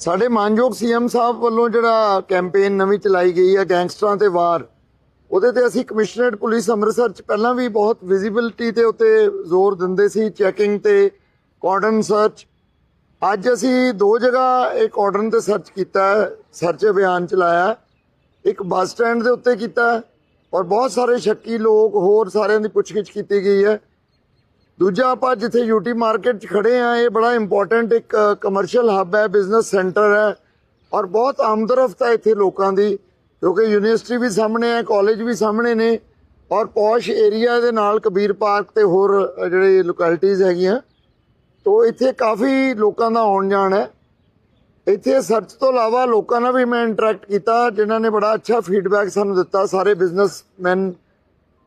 ਸਾਡੇ ਮਾਨਯੋਗ ਸੀਐਮ ਸਾਹਿਬ ਵੱਲੋਂ ਜਿਹੜਾ ਕੈਂਪੇਨ ਨਵੀਂ ਚਲਾਈ ਗਈ ਹੈ ਗੈਂਗਸਟਰਾਂ ਤੇ ਵਾਰ, ਉਹਦੇ ਤੇ ਅਸੀਂ ਕਮਿਸ਼ਨਰੇਟ ਪੁਲਿਸ ਅੰਮ੍ਰਿਤਸਰ ਚ ਪਹਿਲਾਂ ਵੀ ਬਹੁਤ ਵਿਜ਼ਿਬਿਲਟੀ ਤੇ ਉੱਤੇ ਜ਼ੋਰ ਦਿੰਦੇ ਸੀ ਚੈਕਿੰਗ ਤੇ ਕਾਰਡਨ ਸਰਚ ਅੱਜ ਅਸੀਂ ਦੋ ਜਗ੍ਹਾ ਇਹ ਕਾਰਡਨ ਤੇ ਸਰਚ ਕੀਤਾ ਸਰਚ ਅਭਿਆਨ ਚਲਾਇਆ ਇੱਕ ਬੱਸ ਸਟੈਂਡ ਦੇ ਉੱਤੇ ਕੀਤਾ ਔਰ ਬਹੁਤ ਸਾਰੇ ਸ਼ੱਕੀ ਲੋਕ ਹੋਰ ਸਾਰਿਆਂ ਦੀ ਪੁੱਛਗਿੱਛ ਕੀਤੀ ਗਈ ਹੈ। ਦੂਜਾ ਆਪਾਂ ਜਿੱਥੇ ਯੂਟੀ ਮਾਰਕੀਟ 'ਚ ਖੜੇ ਆ, ਇਹ ਬੜਾ ਇੰਪੋਰਟੈਂਟ ਇੱਕ ਕਮਰਸ਼ੀਅਲ ਹੱਬ ਹੈ ਬਿਜ਼ਨਸ ਸੈਂਟਰ ਹੈ ਔਰ ਬਹੁਤ ਆਮਦਰਫਤ ਹੈ ਇੱਥੇ ਲੋਕਾਂ ਦੀ, ਕਿਉਂਕਿ ਯੂਨੀਵਰਸਿਟੀ ਵੀ ਸਾਹਮਣੇ ਹੈ ਕਾਲਜ ਵੀ ਸਾਹਮਣੇ ਨੇ ਔਰ ਪੌਸ਼ ਏਰੀਆ ਦੇ ਨਾਲ ਕਬੀਰ ਪਾਰਕ ਤੇ ਹੋਰ ਜਿਹੜੇ ਲੋਕੈਲਿਟੀਆਂ ਹੈਗੀਆਂ, ਤੋ ਇੱਥੇ ਕਾਫੀ ਲੋਕਾਂ ਦਾ ਆਉਣ ਜਾਣ ਹੈ। ਇੱਥੇ ਸਰਚ ਤੋਂ ਇਲਾਵਾ ਲੋਕਾਂ ਨਾਲ ਵੀ ਮੈਂ ਇੰਟਰੈਕਟ ਕੀਤਾ, ਜਿਨ੍ਹਾਂ ਨੇ ਬੜਾ ਅੱਛਾ ਫੀਡਬੈਕ ਸਾਨੂੰ ਦਿੱਤਾ, ਸਾਰੇ ਬਿਜ਼ਨਸਮੈਨ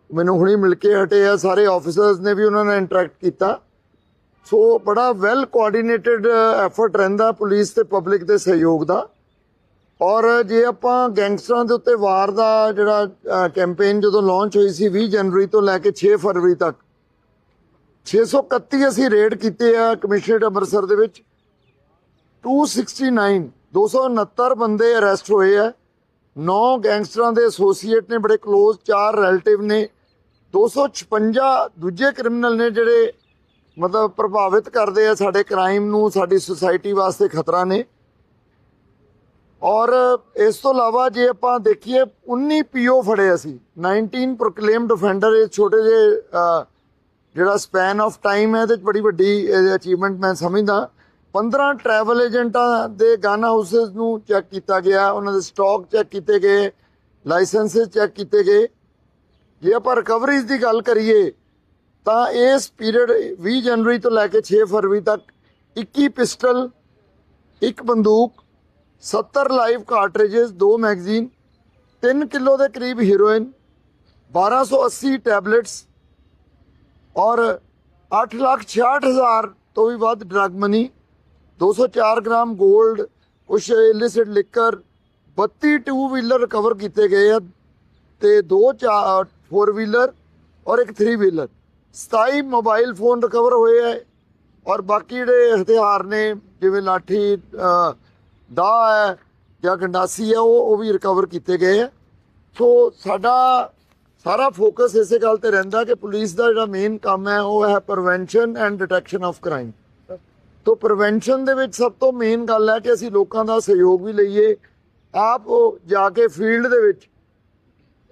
ਮੈਨੂੰ ਹੁਣੀ ਮਿਲ ਕੇ ਹਟੇ ਆ, ਸਾਰੇ ਆਫੀਸਰਸ ਨੇ ਵੀ ਉਹਨਾਂ ਨਾਲ ਇੰਟਰੈਕਟ ਕੀਤਾ। ਸੋ ਬੜਾ ਵੈਲ ਕੋਆਰਡੀਨੇਟਡ ਐਫਰਟ ਰਹਿੰਦਾ ਪੁਲਿਸ ਤੇ ਪਬਲਿਕ ਦੇ ਸਹਿਯੋਗ ਦਾ। ਔਰ ਜੇ ਆਪਾਂ ਗੈਂਗਸਟਰਾਂ ਦੇ ਉੱਤੇ ਵਾਰ ਦਾ ਜਿਹੜਾ ਕੈਂਪੇਨ ਜਦੋਂ ਲਾਂਚ ਹੋਈ ਸੀ 20 ਜਨਵਰੀ ਤੋਂ ਲੈ ਕੇ 6 ਫਰਵਰੀ ਤੱਕ 631 ਅਸੀਂ ਰੇਡ ਕੀਤੇ ਆ ਕਮਿਸ਼ਨਰੇਟ ਅੰਮ੍ਰਿਤਸਰ ਦੇ ਵਿੱਚ। 269 269 ਬੰਦੇ ਅਰੈਸਟ ਹੋਏ ਆ। 9 ਗੈਂਗਸਟਰਾਂ ਦੇ ਐਸੋਸੀਏਟ ਨੇ ਬੜੇ ক্লোਜ਼ 4 ਰਿਲੇਟਿਵ ਨੇ। 256 ਦੂਜੇ ਕ੍ਰਿਮੀਨਲ ਨੇ ਜਿਹੜੇ ਮਤਲਬ ਪ੍ਰਭਾਵਿਤ ਕਰਦੇ ਆ ਸਾਡੇ ਕ੍ਰਾਈਮ ਨੂੰ, ਸਾਡੀ ਸੁਸਾਇਟੀ ਵਾਸਤੇ ਖਤਰਾ ਨੇ। ਔਰ ਇਸ ਤੋਂ ਇਲਾਵਾ ਜੇ ਆਪਾਂ ਦੇਖੀਏ 19 ਪੀਓ ਫੜੇ ਅਸੀਂ। 19 ਪ੍ਰੋਕਲੇਮਡ ਅਫੈਂਡਰ ਇਹ ਛੋਟੇ ਜਿਹੇ ਜਿਹੜਾ ਸਪੈਨ ਆਫ ਟਾਈਮ ਹੈ, ਇਹਦੇ 'ਚ ਬੜੀ ਵੱਡੀ ਅਚੀਵਮੈਂਟ ਮੈਂ ਸਮਝਦਾ। 15 ਟਰੈਵਲ ਏਜੰਟਾਂ ਦੇ ਗਨ ਹਾਊਸਸ ਨੂੰ ਚੈੱਕ ਕੀਤਾ ਗਿਆ, ਉਹਨਾਂ ਦੇ ਸਟਾਕ ਚੈੱਕ ਕੀਤੇ ਗਏ ਲਾਇਸੈਂਸਸ ਚੈੱਕ ਕੀਤੇ ਗਏ। ਜੇ ਆਪਾਂ ਰਿਕਵਰੀਜ਼ ਦੀ ਗੱਲ ਕਰੀਏ, ਤਾਂ ਇਸ ਪੀਰੀਅਡ 20 ਜਨਵਰੀ ਤੋਂ ਲੈ ਕੇ 6 ਫਰਵਰੀ ਤੱਕ 21 ਪਿਸਟਲ, ਇੱਕ ਬੰਦੂਕ 70 ਲਾਈਵ ਕਾਰਟ੍ਰਿਜਸ ਦੋ ਮੈਗਜ਼ੀਨ 3 ਕਿਲੋ ਦੇ ਕਰੀਬ ਹੀਰੋਇਨ 1280 ਟੈਬਲੇਟਸ ਔਰ 866000 ਤੋਂ ਵੀ ਵੱਧ ਡਰਗ ਮਨੀ 204 ਗ੍ਰਾਮ 골ਡ ਕੁਛ illicit liquor 32 two wheeler recover ਕੀਤੇ ਗਏ ਆ ਤੇ ਦੋ 4 ਵੀਲਰ ਔਰ ਇੱਕ 3 ਵੀਲਰ 27 ਮੋਬਾਈਲ ਫੋਨ ਰਿਕਵਰ ਹੋਏ ਹੈ ਔਰ ਬਾਕੀ ਜਿਹੜੇ ਹਥਿਆਰ ਨੇ ਜਿਵੇਂ ਲਾਠੀ ਅਹ, ਹੈ ਜਾਂ ਗੰਡਾਸੀ ਹੈ ਉਹ ਉਹ ਵੀ ਰਿਕਵਰ ਕੀਤੇ ਗਏ ਹੈ ਸੋ ਸਾਡਾ ਸਾਰਾ ਫੋਕਸ ਇਸੇ ਗੱਲ ਤੇ ਰਹਿੰਦਾ ਕਿ ਪੁਲਿਸ ਦਾ ਜਿਹੜਾ ਮੇਨ ਕੰਮ ਹੈ ਉਹ ਹੈ prevention and detection of crime ਤੋ ਪ੍ਰੀਵੈਂਸ਼ਨ ਦੇ ਵਿੱਚ ਸਭ ਤੋਂ ਮੇਨ ਗੱਲ ਹੈ ਕਿ ਅਸੀਂ ਲੋਕਾਂ ਦਾ ਸਹਿਯੋਗ ਵੀ ਲਈਏ ਆਪ ਜਾ ਕੇ ਫੀਲਡ ਦੇ ਵਿੱਚ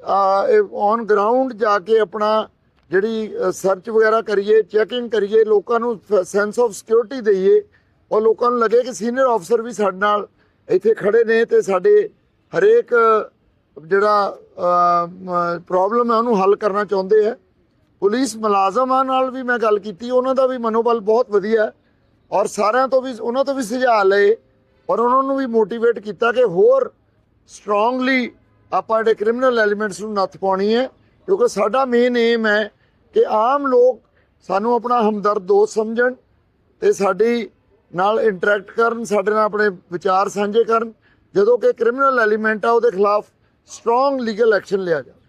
ਔਨ ਗਰਾਊਂਡ ਜਾ ਕੇ ਆਪਣਾ ਜਿਹੜੀ ਸਰਚ ਵਗੈਰਾ ਕਰੀਏ ਚੈਕਿੰਗ ਕਰੀਏ, ਲੋਕਾਂ ਨੂੰ ਸੈਂਸ ਆਫ ਸਿਕਿਉਰਿਟੀ ਦਈਏ, ਔਰ ਲੋਕਾਂ ਨੂੰ ਲੱਗੇ ਕਿ ਸੀਨੀਅਰ ਅਫਸਰ ਵੀ ਸਾਡੇ ਨਾਲ ਇੱਥੇ ਖੜੇ ਨੇ ਤੇ ਸਾਡੇ ਹਰੇਕ, ਜਿਹੜਾ ਪ੍ਰੋਬਲਮ ਹੈ ਉਹਨੂੰ ਹੱਲ ਕਰਨਾ ਚਾਹੁੰਦੇ ਆ ਪੁਲਿਸ ਮੁਲਾਜ਼ਮਾਂ ਨਾਲ ਵੀ ਮੈਂ ਗੱਲ ਕੀਤੀ, ਉਹਨਾਂ ਦਾ ਵੀ ਮਨੋਬਲ ਬਹੁਤ ਵਧੀਆ ਔਰ ਸਾਰਿਆਂ ਤੋਂ ਵੀ, ਉਹਨਾਂ ਤੋਂ ਵੀ ਸੁਝਾਅ ਲਏ, ਔਰ ਉਹਨਾਂ ਨੂੰ ਵੀ ਮੋਟੀਵੇਟ ਕੀਤਾ ਕਿ ਹੋਰ ਸਟਰੋਂਗਲੀ ਆਪਾਂ ਜਿਹੜੇ ਕ੍ਰਿਮੀਨਲ ਐਲੀਮੈਂਟਸ ਨੂੰ ਨੱਥ ਪਾਉਣੀ ਹੈ, ਕਿਉਂਕਿ ਸਾਡਾ ਮੇਨ ਏਮ ਹੈ ਕਿ ਆਮ ਲੋਕ ਸਾਨੂੰ ਆਪਣਾ ਹਮਦਰਦ ਦੋਸਤ ਸਮਝਣ ਤੇ ਸਾਡੀ ਨਾਲ ਇੰਟਰੈਕਟ ਕਰਨ, ਸਾਡੇ ਨਾਲ ਆਪਣੇ ਵਿਚਾਰ ਸਾਂਝੇ ਕਰਨ, ਜਦੋਂ ਕਿ ਕ੍ਰਿਮੀਨਲ ਐਲੀਮੈਂਟ ਆ, ਉਹਦੇ ਖਿਲਾਫ ਸਟਰੋਂਗ ਲੀਗਲ ਐਕਸ਼ਨ ਲਿਆ ਜਾਵੇ।